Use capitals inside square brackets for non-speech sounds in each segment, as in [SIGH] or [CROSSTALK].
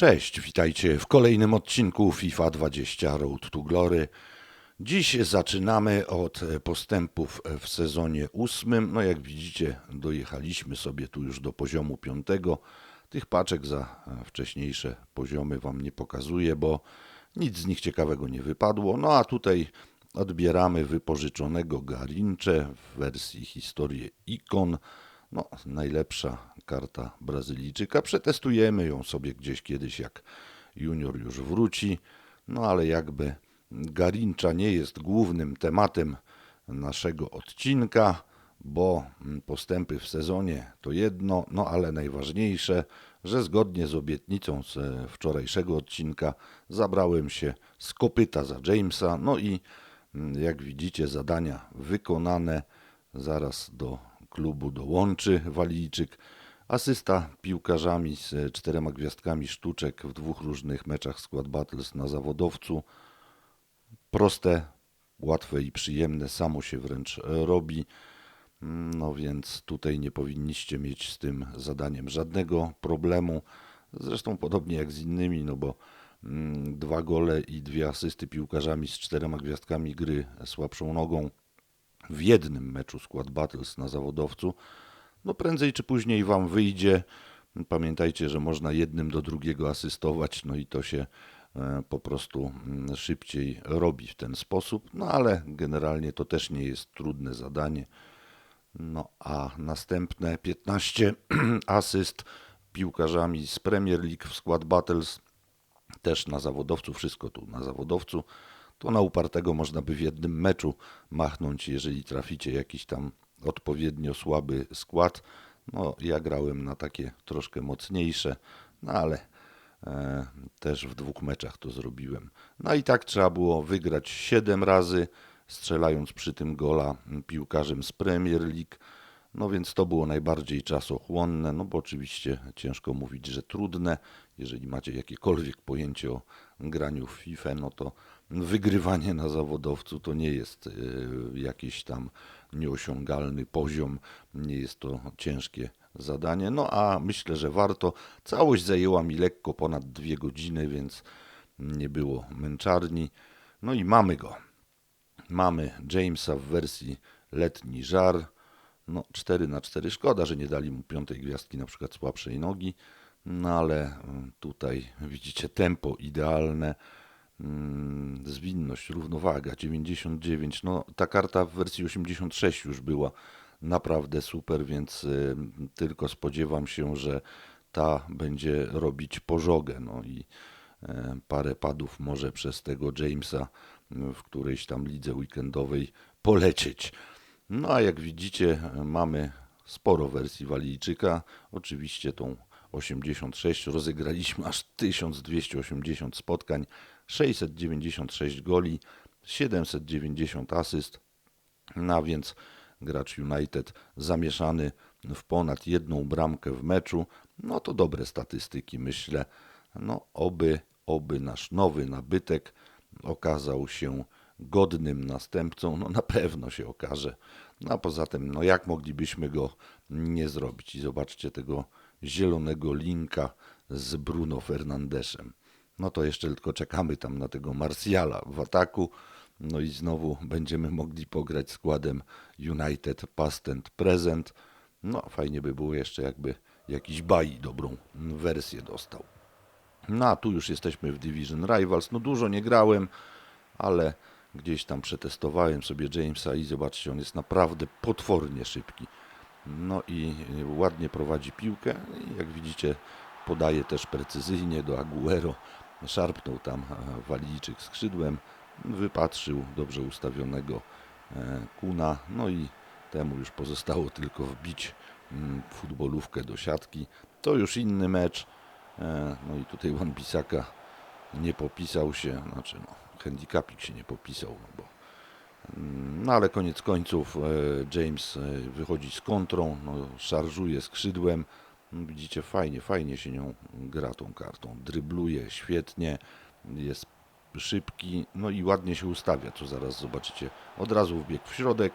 Cześć, witajcie w kolejnym odcinku FIFA 20 Road to Glory. Dziś zaczynamy od postępów w sezonie ósmym. No jak widzicie, dojechaliśmy sobie tu już do poziomu piątego. Tych paczek za wcześniejsze poziomy Wam nie pokazuję, bo nic z nich ciekawego nie wypadło. No a tutaj odbieramy wypożyczonego Garincze w wersji historii ikon. No, najlepsza karta Brazylijczyka. Przetestujemy ją sobie gdzieś kiedyś, jak junior już wróci. No ale jakby Garincza nie jest głównym tematem naszego odcinka, bo postępy w sezonie to jedno, no ale najważniejsze, że zgodnie z obietnicą z wczorajszego odcinka zabrałem się z kopyta za Jamesa. No i jak widzicie, zadania wykonane. Zaraz do klubu dołączy Walijczyk. Asysta piłkarzami z czterema gwiazdkami sztuczek w dwóch różnych meczach Squad Battles na zawodowcu. Proste, łatwe i przyjemne, samo się wręcz robi. No więc tutaj nie powinniście mieć z tym zadaniem żadnego problemu. Zresztą podobnie jak z innymi, no bo mm, dwa gole i dwie asysty piłkarzami z czterema gwiazdkami gry słabszą nogą w jednym meczu Squad Battles na zawodowcu, no prędzej czy później Wam wyjdzie. Pamiętajcie, że można jednym do drugiego asystować, no i to się e, po prostu mm, szybciej robi w ten sposób, no ale generalnie to też nie jest trudne zadanie. No a następne 15 [CLEARS THROAT] asyst piłkarzami z Premier League w Squad Battles, też na zawodowcu, wszystko tu na zawodowcu to na upartego można by w jednym meczu machnąć, jeżeli traficie jakiś tam odpowiednio słaby skład. No, ja grałem na takie troszkę mocniejsze, no ale e, też w dwóch meczach to zrobiłem. No i tak trzeba było wygrać 7 razy, strzelając przy tym gola piłkarzem z Premier League. No więc to było najbardziej czasochłonne, no bo oczywiście ciężko mówić, że trudne. Jeżeli macie jakiekolwiek pojęcie o graniu w FIFA, no to wygrywanie na zawodowcu to nie jest e, jakiś tam nieosiągalny poziom, nie jest to ciężkie zadanie. No a myślę, że warto. Całość zajęła mi lekko ponad dwie godziny, więc nie było męczarni. No i mamy go. Mamy Jamesa w wersji letni żar. No 4 na 4 szkoda, że nie dali mu piątej gwiazdki, na przykład słabszej nogi. No ale mm, tutaj widzicie tempo idealne. Mm, zwinność, równowaga 99. No, ta karta w wersji 86 już była naprawdę super, więc y, tylko spodziewam się, że ta będzie robić pożogę. No i y, parę padów może przez tego Jamesa w którejś tam lidze weekendowej polecieć. No a jak widzicie, mamy sporo wersji Walijczyka. Oczywiście tą 86 rozegraliśmy aż 1280 spotkań. 696 goli, 790 asyst, no więc gracz United zamieszany w ponad jedną bramkę w meczu, no to dobre statystyki myślę. No oby, oby nasz nowy nabytek okazał się godnym następcą, no na pewno się okaże. No a poza tym, no jak moglibyśmy go nie zrobić? I zobaczcie tego zielonego linka z Bruno Fernandeszem. No to jeszcze tylko czekamy tam na tego Marsjala w ataku. No i znowu będziemy mogli pograć składem United Past and Present. No fajnie by było jeszcze jakby jakiś baj dobrą wersję dostał. No a tu już jesteśmy w Division Rivals. No dużo nie grałem, ale gdzieś tam przetestowałem sobie Jamesa i zobaczcie, on jest naprawdę potwornie szybki. No i ładnie prowadzi piłkę. Jak widzicie, podaje też precyzyjnie do Aguero szarpnął tam e, Walijczyk skrzydłem, wypatrzył dobrze ustawionego e, Kuna, no i temu już pozostało tylko wbić mm, futbolówkę do siatki. To już inny mecz. E, no i tutaj Wan Bisaka nie popisał się, znaczy no, handicapik się nie popisał, no bo mm, no ale koniec końców James wychodzi z kontrą, no, szarżuje skrzydłem, widzicie, fajnie, fajnie się nią gra tą kartą. Drybluje świetnie, jest szybki, no i ładnie się ustawia, co zaraz zobaczycie. Od razu wbiegł w środek,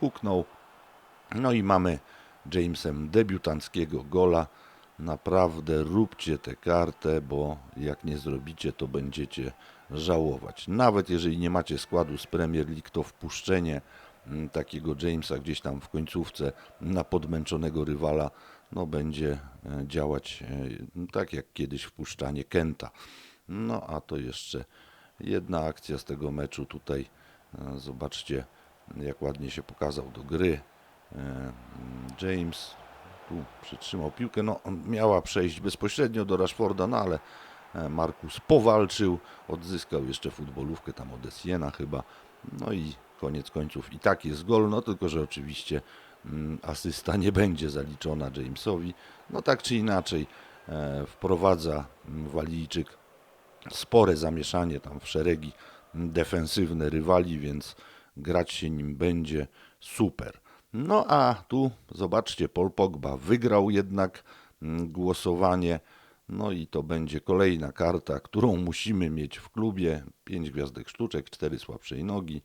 huknął. No i mamy Jamesem debiutanckiego gola. Naprawdę róbcie tę kartę, bo jak nie zrobicie, to będziecie żałować. Nawet jeżeli nie macie składu z Premier League, to wpuszczenie takiego Jamesa gdzieś tam w końcówce na podmęczonego rywala, no będzie e, działać e, tak jak kiedyś wpuszczanie Kenta. No a to jeszcze jedna akcja z tego meczu tutaj. e, Zobaczcie, jak ładnie się pokazał do gry. E, James tu przytrzymał piłkę. No, miała przejść bezpośrednio do Rashforda, no ale Markus powalczył, odzyskał jeszcze futbolówkę tam od Essiena chyba. No i koniec końców i tak jest gol, no tylko że oczywiście mm, asysta nie będzie zaliczona Jamesowi. No tak czy inaczej e, wprowadza mm, Walijczyk spore zamieszanie tam w szeregi defensywne rywali, więc grać się nim będzie super. No a tu zobaczcie, Paul Pogba wygrał jednak mm, głosowanie. No i to będzie kolejna karta, którą musimy mieć w klubie. 5 gwiazdek sztuczek, 4 słabszej nogi.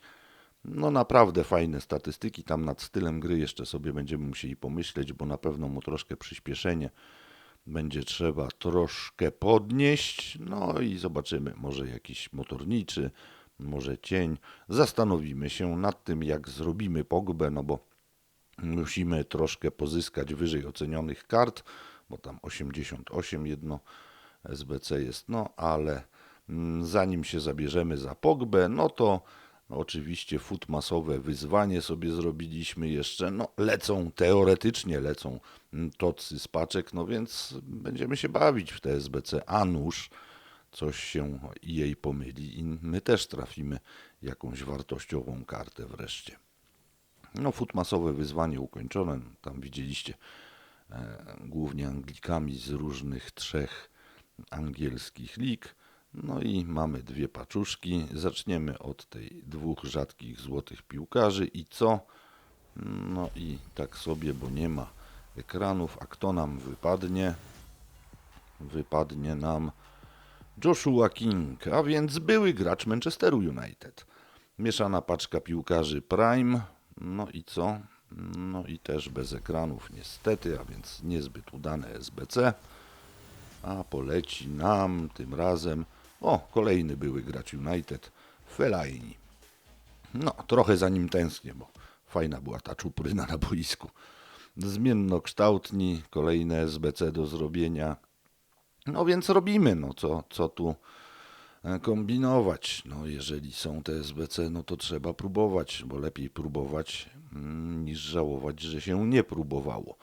No naprawdę fajne statystyki. Tam nad stylem gry jeszcze sobie będziemy musieli pomyśleć, bo na pewno mu troszkę przyspieszenie będzie trzeba troszkę podnieść. No i zobaczymy, może jakiś motorniczy, może cień. Zastanowimy się nad tym, jak zrobimy Pogbę, no bo musimy troszkę pozyskać wyżej ocenionych kart, bo tam 88 jedno SBC jest, no ale mm, zanim się zabierzemy za Pogbę, no to oczywiście fut masowe wyzwanie sobie zrobiliśmy jeszcze, no lecą, teoretycznie lecą mm, tocy z paczek, no więc będziemy się bawić w te SBC, a nuż coś się jej pomyli i my też trafimy jakąś wartościową kartę wreszcie. No, futmasowe wyzwanie ukończone. Tam widzieliście e, głównie Anglikami z różnych trzech angielskich lig. No i mamy dwie paczuszki. Zaczniemy od tej dwóch rzadkich złotych piłkarzy i co? No i tak sobie, bo nie ma ekranów. A kto nam wypadnie? Wypadnie nam Joshua King, a więc były gracz Manchesteru United. Mieszana paczka piłkarzy Prime. No i co? No i też bez ekranów niestety, a więc niezbyt udane SBC. A poleci nam tym razem, o kolejny były gracz United, Fellaini. No trochę za nim tęsknię, bo fajna była ta czupryna na boisku. Zmiennokształtni, kolejne SBC do zrobienia. No więc robimy, no co, co tu e, kombinować. No jeżeli są te SBC, no to trzeba próbować, bo lepiej próbować mm, niż żałować, że się nie próbowało.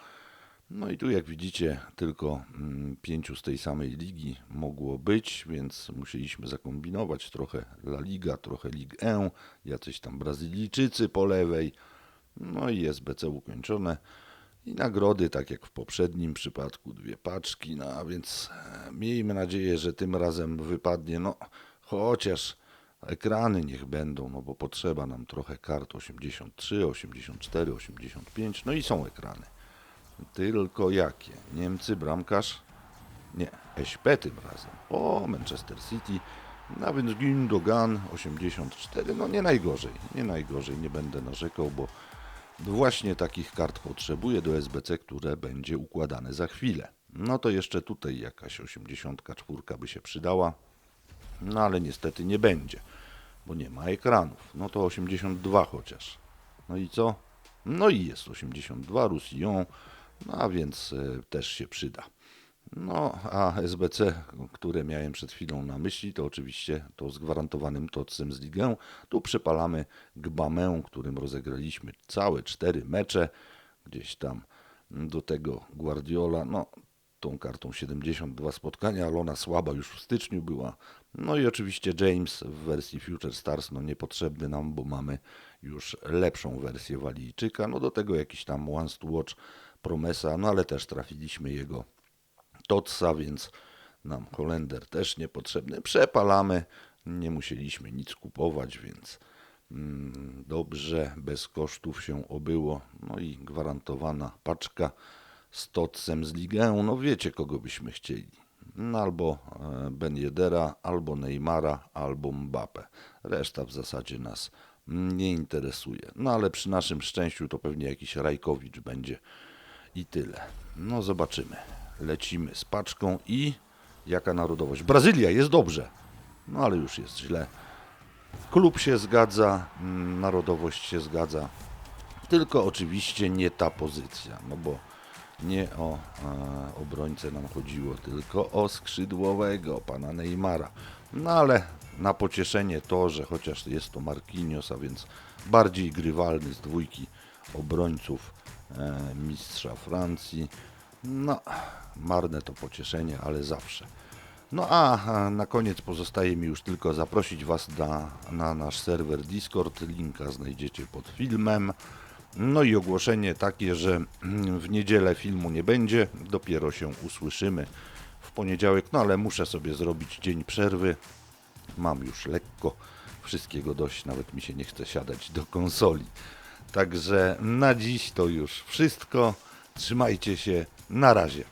No i tu jak widzicie tylko mm, pięciu z tej samej ligi mogło być, więc musieliśmy zakombinować trochę La Liga, trochę Ligue 1, jacyś tam Brazylijczycy po lewej. No i SBC ukończone. I nagrody, tak jak w poprzednim przypadku, dwie paczki, no a więc e, miejmy nadzieję, że tym razem wypadnie, no chociaż ekrany niech będą, no bo potrzeba nam trochę kart 83, 84, 85, no i są ekrany. Tylko jakie? Niemcy, bramkarz? Nie, SP tym razem. O, Manchester City, więc Gündogan 84, no nie najgorzej, nie najgorzej, nie będę narzekał, bo Właśnie takich kart potrzebuję do SBC, które będzie układane za chwilę. No to jeszcze tutaj jakaś 84 by się przydała, no ale niestety nie będzie, bo nie ma ekranów. No to 82 chociaż. No i co? No i jest 82 Roussillon, a więc e, też się przyda. No, a SBC, które miałem przed chwilą na myśli, to oczywiście to z gwarantowanym tocem z ligę. Tu przypalamy Gbamę, którym rozegraliśmy całe cztery mecze. Gdzieś tam do tego Guardiola, no tą kartą 72 spotkania, ale ona słaba już w styczniu była. No i oczywiście James w wersji Future Stars, no niepotrzebny nam, bo mamy już lepszą wersję Walijczyka. No do tego jakiś tam Once to Watch Promesa, no ale też trafiliśmy jego Totsa, więc nam Holender też niepotrzebny. Przepalamy, nie musieliśmy nic kupować, więc mm, dobrze, bez kosztów się obyło. No i gwarantowana paczka z Totsem z Ligę. No wiecie, kogo byśmy chcieli. No, albo e, Ben Yedera, albo Neymara, albo Mbappe. Reszta w zasadzie nas nie interesuje. No ale przy naszym szczęściu to pewnie jakiś Rajkowicz będzie i tyle. No zobaczymy. lecimy z paczką i jaka narodowość? Brazylia, jest dobrze. No ale już jest źle. Klub się zgadza, mm, narodowość się zgadza. Tylko oczywiście nie ta pozycja, no bo nie o e, obrońcę nam chodziło, tylko o skrzydłowego, pana Neymara. No ale na pocieszenie to, że chociaż jest to Marquinhos, a więc bardziej grywalny z dwójki obrońców mistrza Francji. No, marne to pocieszenie, ale zawsze. No a na koniec pozostaje mi już tylko zaprosić Was na, na nasz serwer Discord. Linka znajdziecie pod filmem. No i ogłoszenie takie, że [CLEARS THROAT] w niedzielę filmu nie będzie, dopiero się usłyszymy w poniedziałek, no ale muszę sobie zrobić dzień przerwy. Mam już lekko wszystkiego dość, nawet mi się nie chce siadać do konsoli. Także na dziś to już wszystko. Trzymajcie się, na razie.